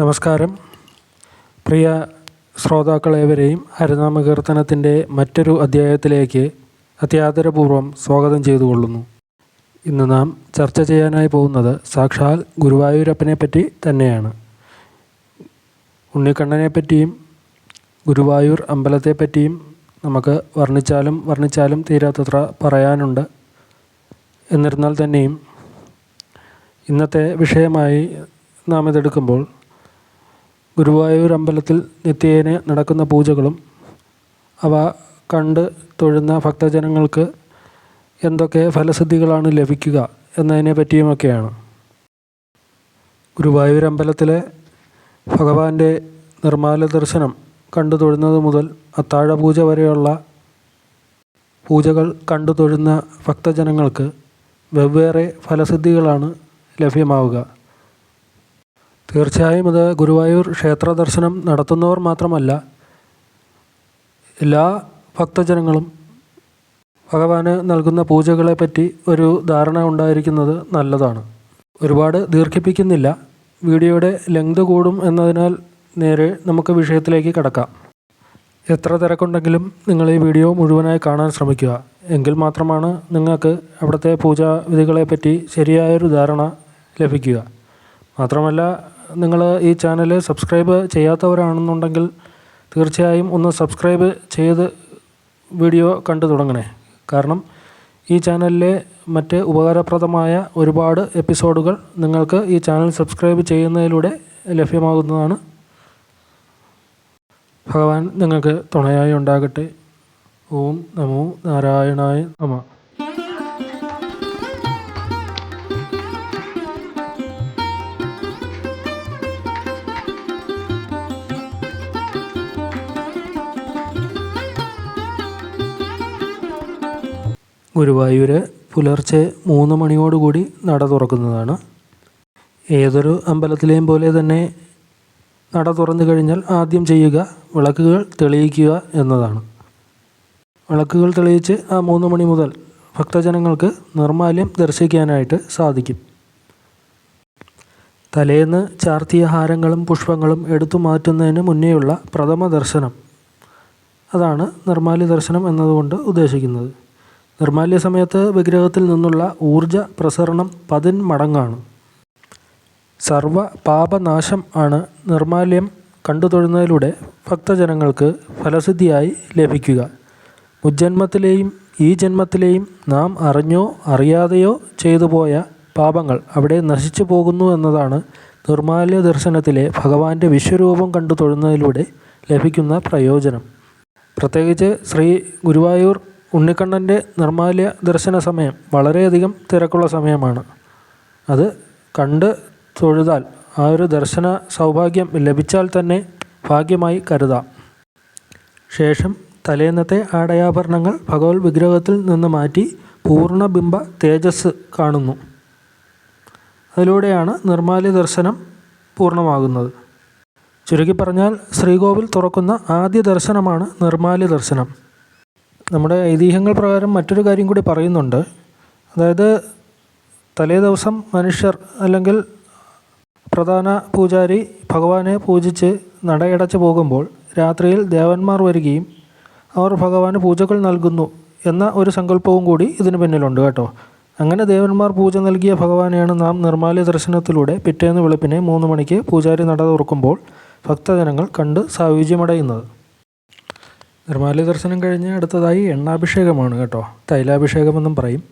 നമസ്കാരം. പ്രിയ ശ്രോതാക്കളേവരെയും ഹരിനാമ കീർത്തനത്തിന്റെ മറ്റൊരു അധ്യായത്തിലേക്ക് അത്യാദരപൂർവം സ്വാഗതം ചെയ്തുകൊള്ളുന്നു. ഇന്ന് നാം ചർച്ച ചെയ്യാനായി പോകുന്നത് സാക്ഷാൽ ഗുരുവായൂരപ്പനെ പറ്റി തന്നെയാണ്. ഉണ്ണിക്കണ്ണനെ പറ്റിയും ഗുരുവായൂർ അമ്പലത്തെപ്പറ്റിയും നമുക്ക് വർണിച്ചാലും വർണിച്ചാലും തീരാത്തത്ര പറയാനുണ്ട്. എന്നിരുന്നാൽ തന്നെയും ഇന്നത്തെ വിഷയമായി നാം ഇതെടുക്കുമ്പോൾ ഗുരുവായൂർ അമ്പലത്തിൽ നിത്യേന നടക്കുന്ന പൂജകളും അവ കണ്ട് തൊഴുന്ന ഭക്തജനങ്ങൾക്ക് എന്തൊക്കെ ഫലസിദ്ധികളാണ് ലഭിക്കുക എന്നതിനെ പറ്റിയുമൊക്കെയാണ് ഗുരുവായൂർ അമ്പലത്തിലെ ഭഗവാന്റെ നിർമ്മാല ദർശനം കണ്ടു തൊഴുന്നത് മുതൽ അത്താഴ പൂജ വരെയുള്ള പൂജകൾ കണ്ടു തൊഴുന്ന ഭക്തജനങ്ങൾക്ക് വെവ്വേറെ ഫലസിദ്ധികളാണ് ലഭ്യമാവുക. തീർച്ചയായും ഇത് ഗുരുവായൂർ ക്ഷേത്ര ദർശനം നടത്തുന്നവർ മാത്രമല്ല എല്ലാ ഭക്തജനങ്ങളും ഭഗവാന് നൽകുന്ന പൂജകളെപ്പറ്റി ഒരു ധാരണ ഉണ്ടായിരിക്കുന്നത് നല്ലതാണ്. ഒരുപാട് ദീർഘിപ്പിക്കുന്നില്ല. വീഡിയോയുടെ ലെങ്ത് കൂടും എന്നതിനാൽ നേരെ നമുക്ക് വിഷയത്തിലേക്ക് കടക്കാം. എത്ര തിരക്കുണ്ടെങ്കിലും നിങ്ങൾ ഈ വീഡിയോ മുഴുവനായി കാണാൻ ശ്രമിക്കുക. എങ്കിൽ മാത്രമാണ് നിങ്ങൾക്ക് അവിടുത്തെ പൂജാവിധികളെപ്പറ്റി ശരിയായൊരു ധാരണ ലഭിക്കുക. മാത്രമല്ല നിങ്ങൾ ഈ ചാനൽ സബ്സ്ക്രൈബ് ചെയ്യാത്തവരാണെന്നുണ്ടെങ്കിൽ തീർച്ചയായും ഒന്ന് സബ്സ്ക്രൈബ് ചെയ്ത് വീഡിയോ കണ്ടു തുടങ്ങണേ. കാരണം ഈ ചാനലിലെ മറ്റ് ഉപകാരപ്രദമായ ഒരുപാട് എപ്പിസോഡുകൾ നിങ്ങൾക്ക് ഈ ചാനൽ സബ്സ്ക്രൈബ് ചെയ്യുന്നതിലൂടെ ലഭ്യമാകുന്നതാണ് ഭഗവാൻ നിങ്ങൾക്ക് തുണയായി ഉണ്ടാകട്ടെ. ഓം നമോ നാരായണായ നമ. ഗുരുവായൂര് പുലർച്ചെ മൂന്ന് മണിയോടുകൂടി നട തുറക്കുന്നതാണ്. ഏതൊരു അമ്പലത്തിലെയും പോലെ തന്നെ നട തുറന്നു കഴിഞ്ഞാൽ ആദ്യം ചെയ്യുക വിളക്കുകൾ തെളിയിക്കുക എന്നതാണ്. വിളക്കുകൾ തെളിയിച്ച് ആ മൂന്ന് മണി മുതൽ ഭക്തജനങ്ങൾക്ക് നിർമാല്യം ദർശിക്കാനായിട്ട് സാധിക്കും. തലേന്ന് ചാർത്തിയ ഹാരങ്ങളും പുഷ്പങ്ങളും എടുത്തു മാറ്റുന്നതിന് മുന്നേയുള്ള പ്രഥമ ദർശനം. അതാണ് നിർമാല്യ ദർശനം എന്നതുകൊണ്ട് ഉദ്ദേശിക്കുന്നത്. നിർമാല്യ സമയത്ത് വിഗ്രഹത്തിൽ നിന്നുള്ള ഊർജ പ്രസരണം പതിൻ സർവ പാപനാശം ആണ് നിർമാല്യം കണ്ടു തൊഴുന്നതിലൂടെ ഭക്തജനങ്ങൾക്ക് ഫലസിദ്ധിയായി ലഭിക്കുക. മുജ്ജന്മത്തിലെയും ഈ ജന്മത്തിലെയും നാം അറിഞ്ഞോ അറിയാതെയോ ചെയ്തു പോയ പാപങ്ങൾ അവിടെ നശിച്ചു പോകുന്നു എന്നതാണ് നിർമാല്യ ദർശനത്തിലെ ഭഗവാന്റെ വിശ്വരൂപം കണ്ടു തൊഴുന്നതിലൂടെ ലഭിക്കുന്ന പ്രയോജനം. പ്രത്യേകിച്ച് ശ്രീ ഗുരുവായൂർ ഉണ്ണിക്കണ്ണന്റെ നിർമാല്യ ദർശന സമയം വളരെയധികം തിരക്കുള്ള സമയമാണ്. അത് കണ്ട് തൊഴുതാൽ ആ ഒരു ദർശന സൗഭാഗ്യം ലഭിച്ചാൽ തന്നെ ഭാഗ്യമായി കരുതാം. ശേഷം തലേന്നത്തെ ആടയാഭരണങ്ങൾ ഭഗവത് വിഗ്രഹത്തിൽ നിന്ന് മാറ്റി പൂർണബിംബ തേജസ് കാണുന്നു. അതിലൂടെയാണ് നിർമാല്യ ദർശനം പൂർണമാകുന്നത് ചുരുക്കി പറഞ്ഞാൽ ശ്രീകോവിൽ തുറക്കുന്ന ആദ്യ ദർശനമാണ് നിർമാല്യ ദർശനം. നമ്മുടെ ഐതിഹ്യങ്ങൾ പ്രകാരം മറ്റൊരു കാര്യം കൂടി പറയുന്നുണ്ട്. അതായത് തലേ ദിവസം മനുഷ്യർ അല്ലെങ്കിൽ പ്രധാന പൂജാരി ഭഗവാനെ പൂജിച്ച് നടയടച്ച് പോകുമ്പോൾ രാത്രിയിൽ ദേവന്മാർ വരികയും അവർ ഭഗവാന് പൂജകൾ നൽകുന്നു എന്ന ഒരു സങ്കല്പവും കൂടി ഇതിന് പിന്നിലുണ്ട് കേട്ടോ. അങ്ങനെ ദേവന്മാർ പൂജ നൽകിയ ഭഗവാനെയാണ് നാം നിർമാല്യ ദർശനത്തിലൂടെ പിറ്റേന്ന് വെളുപ്പിനെ മൂന്ന് മണിക്ക് പൂജാരി നട തുറക്കുമ്പോൾ ഭക്തജനങ്ങൾ കണ്ട് സായുജ്യമടയുന്നത്. നിർമാല്യ ദർശനം കഴിഞ്ഞ് അടുത്തതായി എണ്ണാഭിഷേകമാണ് കേട്ടോ. തൈലാഭിഷേകമെന്നും പറയും.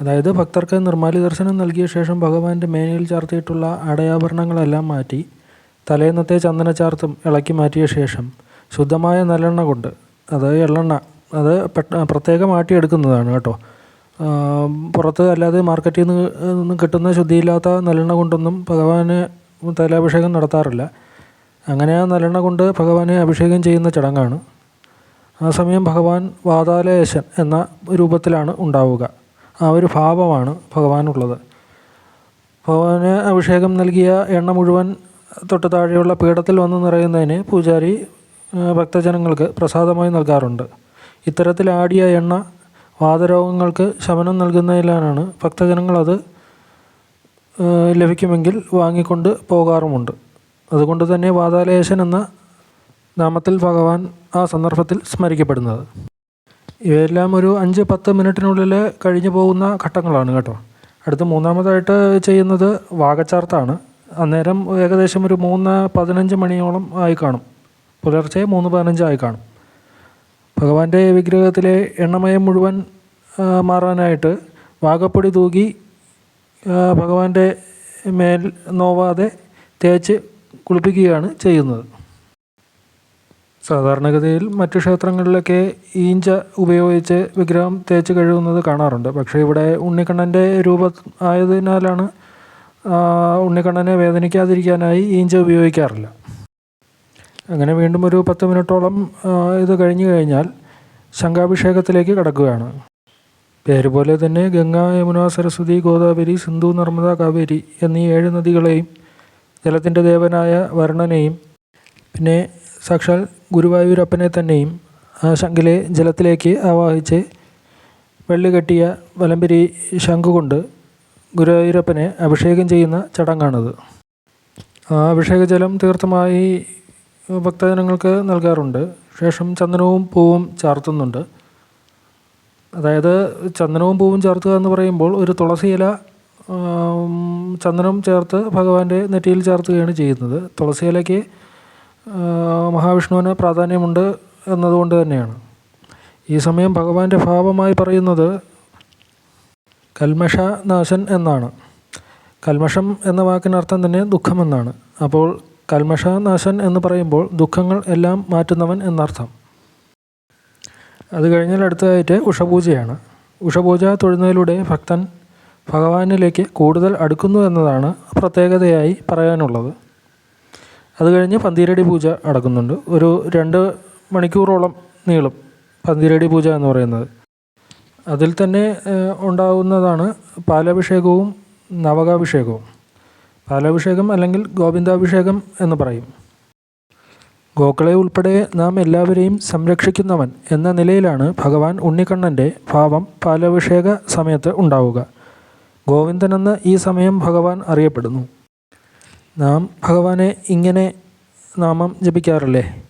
അതായത് ഭക്തർക്ക് നിർമ്മാലി ദർശനം നൽകിയ ശേഷം ഭഗവാന്റെ മേനയിൽ ചാർത്തിയിട്ടുള്ള അടയാഭരണങ്ങളെല്ലാം മാറ്റി തലേന്നത്തെ ചന്ദന ചാർത്തും ഇളക്കി മാറ്റിയ ശേഷം ശുദ്ധമായ നല്ലെണ്ണ കൊണ്ട് അത് എള്ളെണ്ണ അത് പ്രത്യേകം ആട്ടിയെടുക്കുന്നതാണ് കേട്ടോ. പുറത്ത് അല്ലാതെ മാർക്കറ്റിൽ നിന്ന് കിട്ടുന്ന ശുദ്ധിയില്ലാത്ത നല്ലെണ്ണ കൊണ്ടൊന്നും ഭഗവാന് തൈലാഭിഷേകം നടത്താറില്ല. അങ്ങനെ ആ നല്ലെണ്ണ കൊണ്ട് ഭഗവാനെ അഭിഷേകം ചെയ്യുന്ന ചടങ്ങാണ്. ആ സമയം ഭഗവാൻ വാതാലയേശൻ എന്ന രൂപത്തിലാണ് ഉണ്ടാവുക. ആ ഒരു ഭാവമാണ് ഭഗവാനുള്ളത്. ഭഗവാന് അഭിഷേകം നൽകിയ എണ്ണ മുഴുവൻ തൊട്ട് താഴെയുള്ള പീഠത്തിൽ വന്ന് നിറയുന്നതിന് പൂജാരി ഭക്തജനങ്ങൾക്ക് പ്രസാദമായി നൽകാറുണ്ട്. ഇത്തരത്തിൽ ആടിയ എണ്ണ വാതരോഗങ്ങൾക്ക് ശമനം നൽകുന്നതിലാണ് ഭക്തജനങ്ങളത് ലഭിക്കുമെങ്കിൽ വാങ്ങിക്കൊണ്ട് പോകാറുമുണ്ട്. അതുകൊണ്ട് തന്നെ വാതാലേശൻ എന്ന നാമത്തിൽ ഭഗവാൻ ആ സന്ദർഭത്തിൽ സ്മരിക്കപ്പെടുന്നത്. ഇവയെല്ലാം ഒരു അഞ്ച് പത്ത് മിനിറ്റിനുള്ളിൽ കഴിഞ്ഞു പോകുന്ന ഘട്ടങ്ങളാണ് കേട്ടോ. അടുത്ത മൂന്നാമതായിട്ട് ചെയ്യുന്നത് വാകച്ചാർത്താണ്. അന്നേരം ഏകദേശം ഒരു മൂന്ന് പതിനഞ്ച് മണിയോളം ആയി കാണും. പുലർച്ചെ മൂന്ന് പതിനഞ്ചായി കാണും. ഭഗവാന്റെ വിഗ്രഹത്തിലെ എണ്ണമയം മുഴുവൻ മാറാനായിട്ട് വാകപ്പൊടി തൂകി ഭഗവാന്റെ മേൽ നോവാതെ തേച്ച് കുളിപ്പിക്കുകയാണ് ചെയ്യുന്നത്. സാധാരണഗതിയിൽ മറ്റു ക്ഷേത്രങ്ങളിലൊക്കെ ഈഞ്ച ഉപയോഗിച്ച് വിഗ്രഹം തേച്ച് കഴുകുന്നത് കാണാറുണ്ട്. പക്ഷേ ഇവിടെ ഉണ്ണിക്കണ്ണന്റെ രൂപ ആയതിനാലാണ് ഉണ്ണിക്കണ്ണനെ വേദനിക്കാതിരിക്കാനായി ഈഞ്ച ഉപയോഗിക്കാറില്ല. അങ്ങനെ വീണ്ടും ഒരു പത്ത് മിനിറ്റോളം ഇത് കഴിഞ്ഞു കഴിഞ്ഞാൽ ശംഖാഭിഷേകത്തിലേക്ക് കടക്കുകയാണ്. പേര് പോലെ തന്നെ ഗംഗ യമുന സരസ്വതി ഗോദാവരി സിന്ധു നർമ്മദ കാവേരി എന്നീ ഏഴ് നദികളെയും ജലത്തിന്റെ ദേവനായ വർണനെയും പിന്നെ സാക്ഷാൽ ഗുരുവായൂരപ്പനെ തന്നെയും ആ ശംഖിലെ ജലത്തിലേക്ക് ആവാഹിച്ച് വെള്ളികെട്ടിയ വലമ്പിരി ശംഖുകൊണ്ട് ശംഖ് കൊണ്ട് ഗുരുവായൂരപ്പനെ അഭിഷേകം ചെയ്യുന്ന ചടങ്ങാണത്. ആ അഭിഷേക ജലം തീർത്ഥമായി ഭക്തജനങ്ങൾക്ക് നൽകാറുണ്ട്. ശേഷം ചന്ദനവും പൂവും ചാർത്തുന്നുണ്ട്. അതായത് ചന്ദനവും പൂവും ചേർത്തുക എന്ന് പറയുമ്പോൾ ഒരു തുളസി ഇല ചന്ദനം ചേർത്ത് ഭഗവാന്റെ നെറ്റിയിൽ ചേർത്തുകയാണ് ചെയ്യുന്നത്. തുളസി ഇലയ്ക്ക് മഹാവിഷ്ണുവിന് പ്രാധാന്യമുണ്ട് എന്നതുകൊണ്ട് തന്നെയാണ്. ഈ സമയം ഭഗവാന്റെ ഭാവമായി പറയുന്നത് കൽമഷനാശൻ എന്നാണ്. കൽമഷം എന്ന വാക്കിനർത്ഥം തന്നെ ദുഃഖമെന്നാണ്. അപ്പോൾ കൽമഷനാശൻ എന്ന് പറയുമ്പോൾ ദുഃഖങ്ങൾ എല്ലാം മാറ്റുന്നവൻ എന്നർത്ഥം. അത് കഴിഞ്ഞാൽ അടുത്തതായിട്ട് ഉഷപൂജയാണ്. ഉഷപൂജ തൊഴുന്നതിലൂടെ ഭക്തൻ ഭഗവാനിലേക്ക് കൂടുതൽ അടുക്കുന്നു എന്നതാണ് പ്രത്യേകതയായി പറയാനുള്ളത്. അത് കഴിഞ്ഞ് പന്തീരടി പൂജ നടക്കുന്നുണ്ട് ഒരു രണ്ട് മണിക്കൂറോളം നീളും പന്തീരടി പൂജ എന്ന് പറയുന്നത്. അതിൽ തന്നെ ഉണ്ടാവുന്നതാണ് പാലഭിഷേകവും നവകാഭിഷേകവും. പാലഭിഷേകം അല്ലെങ്കിൽ ഗോവിന്ദാഭിഷേകം എന്ന് പറയും. ഗോക്കളെ ഉൾപ്പെടെ നാം എല്ലാവരെയും സംരക്ഷിക്കുന്നവൻ എന്ന നിലയിലാണ് ഭഗവാൻ ഉണ്ണിക്കണ്ണന്റെ ഭാവം പാലഭിഷേക സമയത്ത് ഉണ്ടാവുക. ഗോവിന്ദനെന്ന് ഈ സമയം ഭഗവാൻ അറിയപ്പെടുന്നു. നാം ഭഗവാനെ ഇങ്ങനെ നാമം ജപിക്കാറില്ലേ?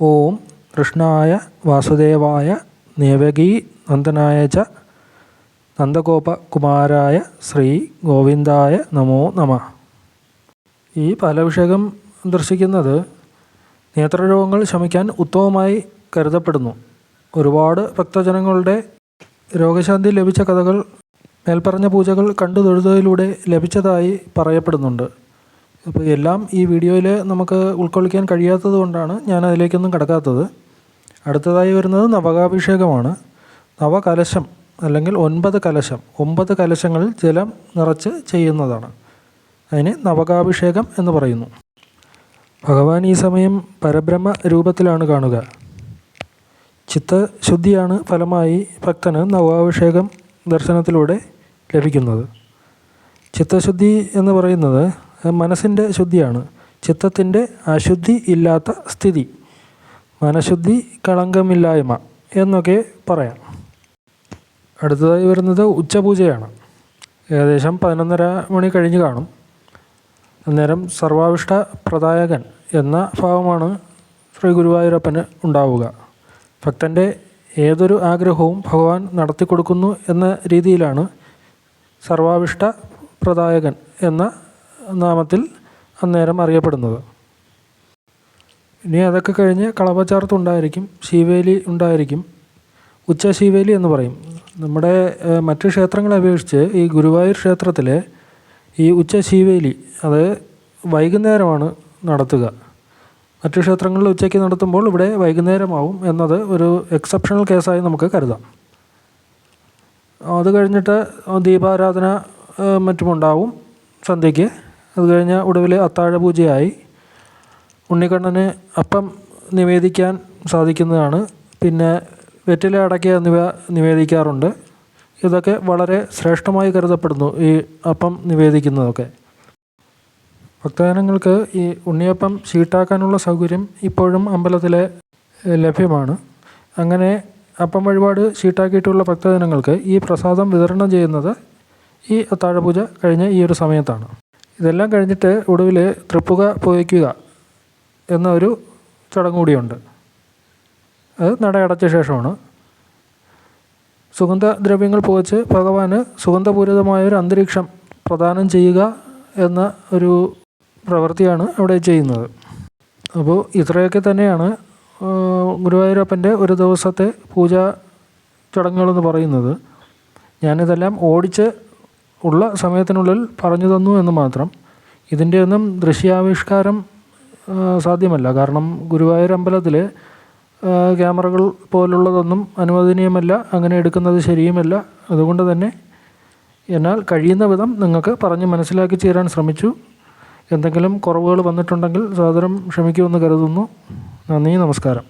ഓം കൃഷ്ണായ വാസുദേവായ നേവകീ നന്ദനായ ച നന്ദഗോപ കുമാരായ ശ്രീ ഗോവിന്ദായ നമോ നമ. ഈ പാലഭിഷേകം ദർശിക്കുന്നത് നേത്രരോഗങ്ങൾ ശമിക്കാൻ ഉത്തമമായി കരുതപ്പെടുന്നു. ഒരുപാട് ഭക്തജനങ്ങളുടെ രോഗശാന്തി ലഭിച്ച കഥകൾ മേൽപ്പറഞ്ഞ പൂജകൾ കണ്ടു തൊഴുതയിലൂടെ ലഭിച്ചതായി പറയപ്പെടുന്നുണ്ട്. അപ്പോൾ എല്ലാം ഈ വീഡിയോയിൽ നമുക്ക് ഉൾക്കൊള്ളിക്കാൻ കഴിയാത്തത് കൊണ്ടാണ് ഞാൻ അതിലേക്കൊന്നും കടക്കാത്തത്. അടുത്തതായി വരുന്നത് നവകാഭിഷേകമാണ്. നവകലശം അല്ലെങ്കിൽ ഒൻപത് കലശം ഒമ്പത് കലശങ്ങളിൽ ജലം നിറച്ച് ചെയ്യുന്നതാണ്. അതിന് നവകാഭിഷേകം എന്ന് പറയുന്നു. ഭഗവാൻ ഈ സമയം പരബ്രഹ്മ രൂപത്തിലാണ് കാണുക. ചിത്തശുദ്ധിയാണ് ഫലമായി ഭക്തന് നവാഭിഷേകം ദർശനത്തിലൂടെ ലഭിക്കുന്നത്. ചിത്തശുദ്ധി എന്ന് പറയുന്നത് മനസ്സിന്റെ ശുദ്ധിയാണ്. ചിത്തത്തിന്റെ അശുദ്ധി ഇല്ലാത്ത സ്ഥിതി. മനഃശുദ്ധി കളങ്കമില്ലായ്മ എന്നൊക്കെ പറയാം. അടുത്തതായി വരുന്നത് ഉച്ചപൂജയാണ്. ഏകദേശം പതിനൊന്നര മണി കഴിഞ്ഞ് കാണും. അന്നേരം സർവാവിഷ്ട പ്രദായകൻ എന്ന ഭാവമാണ് ശ്രീ ഗുരുവായൂരപ്പന് ഉണ്ടാവുക. ഭക്തന്റെ ഏതൊരു ആഗ്രഹവും ഭഗവാൻ നടത്തിക്കൊടുക്കുന്നു എന്ന രീതിയിലാണ് സർവാവിഷ്ട പ്രദായകൻ എന്ന നാമത്തിൽ അന്നേരം അറിയപ്പെടുന്നത്. ഇനി അതൊക്കെ കഴിഞ്ഞ് കളവച്ചാർത്ത് ഉണ്ടായിരിക്കും ശിവേലി ഉണ്ടായിരിക്കും. ഉച്ച ശിവേലി എന്ന് പറയും. നമ്മുടെ മറ്റു ക്ഷേത്രങ്ങളെ അപേക്ഷിച്ച് ഈ ഗുരുവായൂർ ക്ഷേത്രത്തിലെ ഈ ഉച്ച ശിവേലി അത് വൈകുന്നേരമാണ് നടത്തുക. മറ്റു ക്ഷേത്രങ്ങളിൽ ഉച്ചയ്ക്ക് നടത്തുമ്പോൾ ഇവിടെ വൈകുന്നേരമാവും എന്നത് ഒരു എക്സെപ്ഷണൽ കേസായി നമുക്ക് കരുതാം. അത് കഴിഞ്ഞിട്ട് ദീപാരാധന മറ്റുമുണ്ടാവും സന്ധ്യയ്ക്ക്. അത് കഴിഞ്ഞ ഒടുവിൽ അത്താഴ പൂജയായി. ഉണ്ണിക്കണ്ണന് അപ്പം നിവേദിക്കാൻ സാധിക്കുന്നതാണ്. പിന്നെ വെറ്റില അടയ്ക്ക എന്നിവ നിവേദിക്കാറുണ്ട്. ഇതൊക്കെ വളരെ ശ്രേഷ്ഠമായി കരുതപ്പെടുന്നു ഈ അപ്പം നിവേദിക്കുന്നതൊക്കെ. ഭക്തജനങ്ങൾക്ക് ഈ ഉണ്ണിയപ്പം ഷീട്ടാക്കാനുള്ള സൗകര്യം ഇപ്പോഴും അമ്പലത്തിൽ ലഭ്യമാണ്. അങ്ങനെ അപ്പം വഴിപാട് ഷീട്ടാക്കിയിട്ടുള്ള ഭക്തജനങ്ങൾക്ക് ഈ പ്രസാദം വിതരണം ചെയ്യുന്നത് ഈ അത്താഴപൂജ കഴിഞ്ഞ ഈ ഒരു സമയത്താണ്. ഇതെല്ലാം കഴിഞ്ഞിട്ട് ഒടുവിൽ തൃപ്പുക പുകയ്ക്കുക എന്നൊരു ചടങ്ങ് കൂടിയുണ്ട്. അത് നടയടച്ച ശേഷമാണ്. സുഗന്ധദ്രവ്യങ്ങൾ പുകച്ച് ഭഗവാന് സുഗന്ധപൂരിതമായ ഒരു അന്തരീക്ഷം പ്രദാനം ചെയ്യുക എന്ന ഒരു പ്രവൃത്തിയാണ് അവിടെ ചെയ്യുന്നത്. അപ്പോൾ ഇത്രയൊക്കെ തന്നെയാണ് ഗുരുവായൂരപ്പന്റെ ഒരു ദിവസത്തെ പൂജാ ചടങ്ങുകളെന്ന് പറയുന്നത്. ഞാനിതെല്ലാം ഓടിച്ച് ഉള്ള സമയത്തിനുള്ളിൽ പറഞ്ഞു തന്നു എന്ന് മാത്രം ഇതിന്റെയൊന്നും ദൃശ്യാവിഷ്കാരം സാധ്യമല്ല. കാരണം ഗുരുവായൂർ അമ്പലത്തിൽ ക്യാമറകൾ പോലുള്ളതൊന്നും അനുവദനീയമല്ല അങ്ങനെ എടുക്കുന്നത് ശരിയുമല്ല. അതുകൊണ്ട് തന്നെ എന്നാൽ കഴിയുന്ന വിധം നിങ്ങൾക്ക് പറഞ്ഞ് മനസ്സിലാക്കി ചേരാൻ ശ്രമിച്ചു. എന്തെങ്കിലും കുറവുകൾ വന്നിട്ടുണ്ടെങ്കിൽ സാദരം ക്ഷമിക്കുമെന്ന് കരുതുന്നു. നന്ദി നമസ്കാരം.